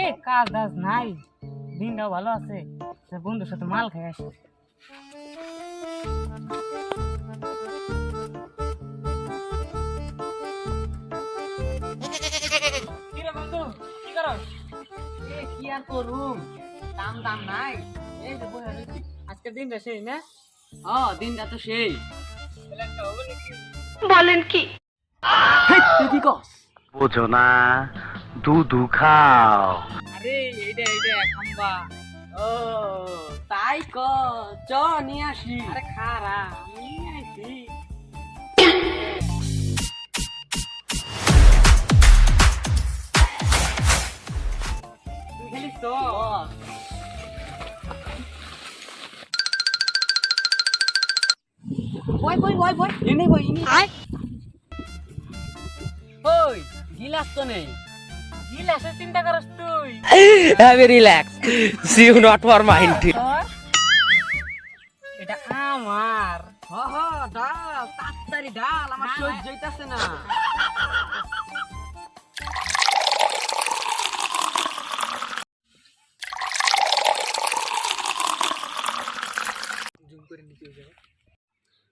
এ কাজ দাজ নাই। দিনটাও ভালো আছে। সে বন্ধুর সাথে মাল খাই আসি। কি কি আর করুম দাম দাম নাই। এই দিনটা সেই না? ও দিনটা তো সেই তুই কি বোঝো না। দুধু খাও। আরে এইটা এইটা খাম্বা। ও তাই ক চ নিয়ে আসি। আরে খারা তো বস। বয় বয় বয় বয় এনে। আয়। ওই গিলাস তো নেই। গিলাসের চিন্তা করস তুই। Have a relax. See you not for এটা আমার। হ হ ডাল তাড়াতাড়ি ডাল আমার। সহ্য হইতাছে না।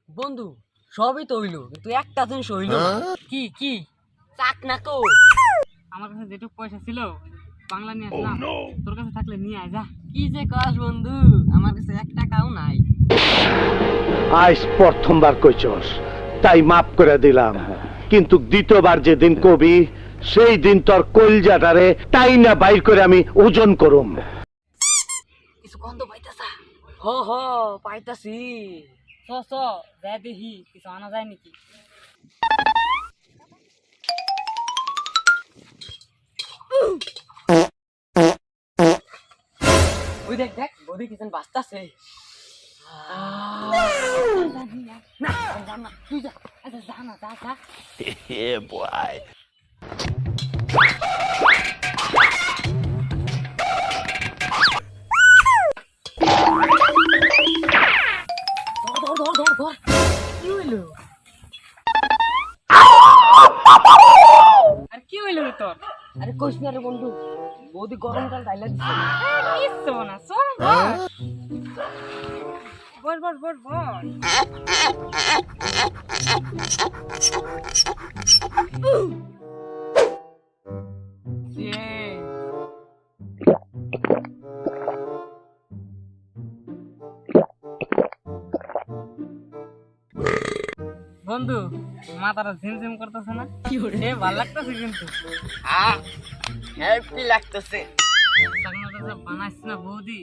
বন্ধু সবই তো হইল কিন্তু একটা জিনিস হইল। কি কি? চাক না তো আমার কাছে যেটুকু পয়সা ছিল বাংলা নিয়ে আসলাম। তোর কাছে থাকলে নিয়ে আয় যা। কি যে কস বন্ধু আমার কাছে এক টাকাও নাই। আজ প্রথমবার কইছস তাই মাফ করে দিলাম। কিন্তু দ্বিতীয়বার যেদিন কবি সেই দিন তোর কলজাটারে তাই না বাইর করে আমি ওজন করুম। কিছু গন্ধ পাইতাছা? হ হ পাইতাছি। চ চ যাই দেখি কিছু আনা যায় নাকি? ওই দেখ দেখ বদি কিচেন হইল? আর কি হইল তোর? আরে কইস না রে বন্ধু বৌদি গরমকাল ডাইলা দিছে। কিচ্ছু না চ বল বল বল বল। Yeah. বন্ধু মাথাটা ঝিমঝিম করতেছে না? এ ভালো লাগতেছে কিন্তু। হ্যাপি লাগতেছে। বানাইছে না বৌদি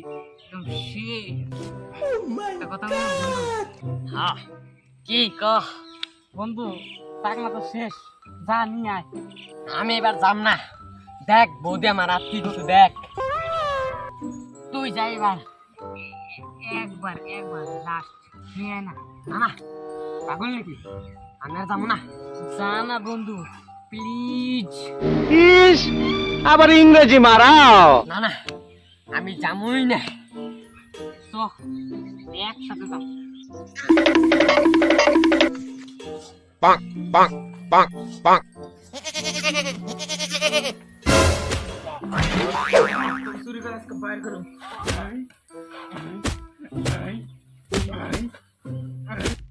একদম কথা বন্ধু। হ্যাঁ কি ক বন্ধু চাকনা তো শেষ যা নিয়ে আয়। আমি এবার যাম না। দেখ বৌদি আমার আর কি কিছু দেখ। তুই যাই এবার। একবার একবার লাস্ট নিয়ে না। না পাগল নাকি? আমি আর যাব না। যা না বন্ধু প্লিজ ইস আবার ইংরেজি মারাও। না না আমি যামই না। চ একসাথে যাও। চুরি করে আজকে বাইর করো।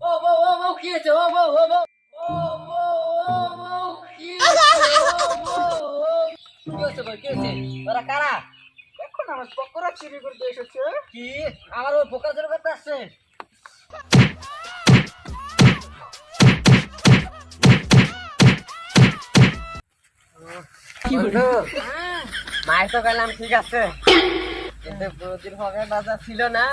ও বউ ও বউ কি হয়েছে ও বউ কারা এখন আমার পকোড়া চুরি করতে কি আমার ওই পোকা জোর করতে আসছে মায়ের তো গেলাম, ঠিক আছে। বাজার ছিল না।